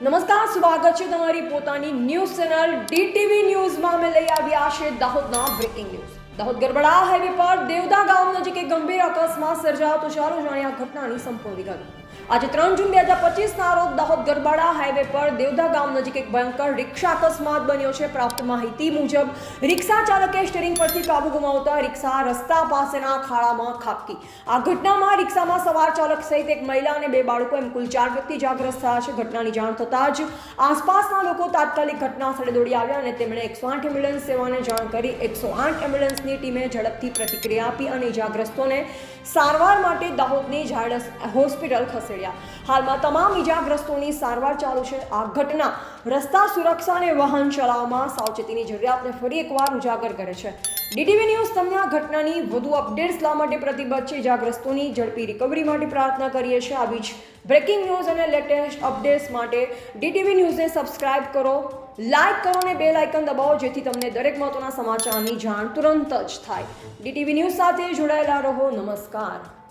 નમસ્કાર, સ્વાગત છે તમારી પોતાની ન્યૂઝ ચેનલ ડીટીવી ન્યૂઝમાં. અમે લઈ આવ્યા છે દાહોદના breaking news Dahod Garbada highway પર દેવદા ગામ નજીક એક ગંભીર અકસ્માત સર્જાયો તો ચાલો જાણીએ આ ઘટનાની સંપૂર્ણ વિગત. આજે ત્રણ જૂન બે હજાર પચીસના દાહોદ ગરબાડા હાઈવે પર દેવધા ગામ નજીક એક ભયંકર રિક્ષા અકસ્માત બન્યો છે. પ્રાપ્ત માહિતી મુજબ, રિક્ષા ચાલકે સ્ટેરિંગ પરથી કાબુ ગુમાવતા રિક્ષા રસ્તા પાસેના ખાડામાં ખાબકી. આ ઘટનામાં રિક્ષામાં સવાર ચાલક સહિત એક મહિલા અને બે બાળકો એમ કુલ ચાર વ્યક્તિ જાગ્રસ્ત થયા છે. ઘટનાની જાણ થતાં જ આસપાસના લોકો તાત્કાલિક ઘટના સ્થળે દોડી આવ્યા અને તેમણે એકસો આઠ એમ્બ્યુલન્સ સેવાને જાણ કરી એકસો આઠ એમ્બ્યુલન્સની ટીમે ઝડપથી પ્રતિક્રિયા આપી અને ઇજાગ્રસ્તોને સારવાર માટે દાહોદની ઝાયડસ હોસ્પિટલ ખસેડ્યા. હાલમાં તમામ ઇજાગ્રસ્તોની સારવાર ચાલુ છે. આ ઘટના રસ્તા સુરક્ષા અને વાહન ચલાવવામાં સાવચેતીની જરૂરિયાતને ફરી એકવાર ઉજાગર કરે છે. ડીટીવી ન્યૂઝ તમને આ ઘટનાની વધુ અપડેટ્સ લાવવા માટે પ્રતિબદ્ધ છે. ઇજાગ્રસ્તોની ઝડપી રિકવરી માટે પ્રાર્થના કરીએ છીએ. આવી જ બ્રેકિંગ ન્યૂઝ અને લેટેસ્ટ અપડેટ્સ માટે ડીટીવી ન્યૂઝને સબસ્ક્રાઇબ કરો, લાઇક કરો અને બેલ આઇકન દબાવો, જેથી તમને દરેક મહત્વના સમાચારની જાણ તુરંત જ થાય. ડીટીવી ન્યૂઝ સાથે જોડાયેલા રહો. નમસ્કાર.